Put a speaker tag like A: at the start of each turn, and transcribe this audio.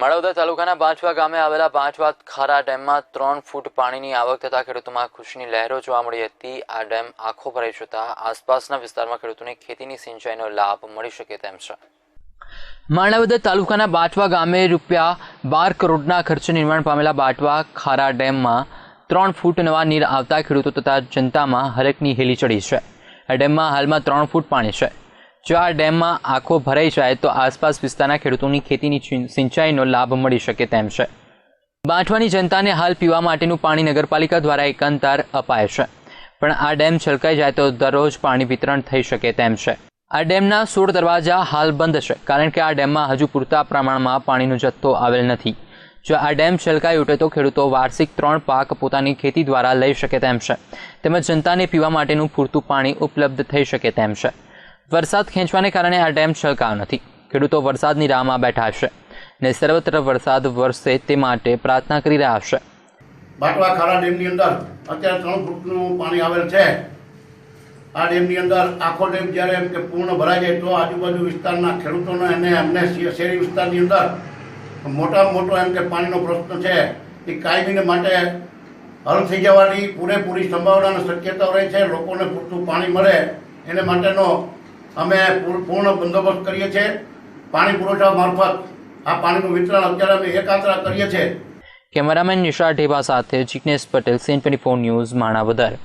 A: માળવદર તાલુકાના બાંચવા ગામે આવેલા પાંચવા ખારા ડેમમાં ત્રણ ફૂટ પાણીની આવક થતા ખેડૂતોમાં ખુશીની લહેરો જોવા મળી હતી. આ ડેમ આખો ભરાઈ જતા આસપાસના વિસ્તારમાં ખેડૂતોને ખેતીની સિંચાઈનો લાભ મળી શકે તેમ છે. માણાવદર તાલુકાના બાટવા ગામે રૂપિયા બાર કરોડના ખર્ચે નિર્માણ પામેલા બાટવા ખારા ડેમમાં ત્રણ ફૂટ નવા નીર આવતા ખેડૂતો તથા જનતામાં હરકની હેલી ચડી છે. આ ડેમમાં હાલમાં ત્રણ ફૂટ પાણી છે. જો આ ડેમમાં આખો ભરાઈ જાય તો આસપાસ વિસ્તારના ખેડૂતોની ખેતીની સિંચાઈનો લાભ મળી શકે તેમ છે. બાંઠવાની જનતાને હાલ પીવા માટેનું પાણી નગરપાલિકા દ્વારા એકાંતર અપાય છે. પણ આ ડેમ છલકાઈ જાય તો દરરોજ પાણી વિતરણ થઈ શકે તેમ છે. આ ડેમના સોળ દરવાજા હાલ બંધ છે, કારણ કે આ ડેમમાં હજુ પૂરતા પ્રમાણમાં પાણીનો જથ્થો આવેલ નથી. જો આ ડેમ છલકાઈ ઉઠે તો ખેડૂતો વાર્ષિક ત્રણ પાક પોતાની ખેતી દ્વારા લઈ શકે તેમ છે. તેમજ જનતાને પીવા માટેનું પૂરતું પાણી ઉપલબ્ધ થઈ શકે તેમ છે. વરસાદ ખેંચવાને કારણે આ ડેમ છલકાયો નથી. ખેડૂતો વરસાદની રાહમાં બેઠા છે ને સર્વત્ર વરસાદ વરસે તે માટે પ્રાર્થના કરી રહ્યા છે
B: બાટવા ખારા ડેમની અંદર અત્યારે ત્રણ ફૂટનું પાણી આવેલ છે. આ ડેમની અંદર આખો ડેમ જ્યારે એમ કે પૂર્ણ ભરાઈ જાય તો આજુબાજુ વિસ્તારના ખેડૂતોને અને અમને શહેરી વિસ્તારની અંદર મોટામાં મોટો એમ કે પાણીનો પ્રશ્ન છે એ કાયમીને માટે હલ થઈ જવાની પૂરેપૂરી સંભાવના અને શક્યતાઓ રહે છે. લોકોને પૂરતું પાણી મળે એને માટેનો અમે પૂર્ણ બંદોબસ્ત કરીએ છીએ. પાણી પુરવઠા મારફત આ પાણીનું વિતરણ અત્યારે અમે એકાત્રા કરીએ છીએ.
A: કેમેરામેન નિશા ઢેબા સાથે Jignesh Patel, scene twenty four news, Manavadar.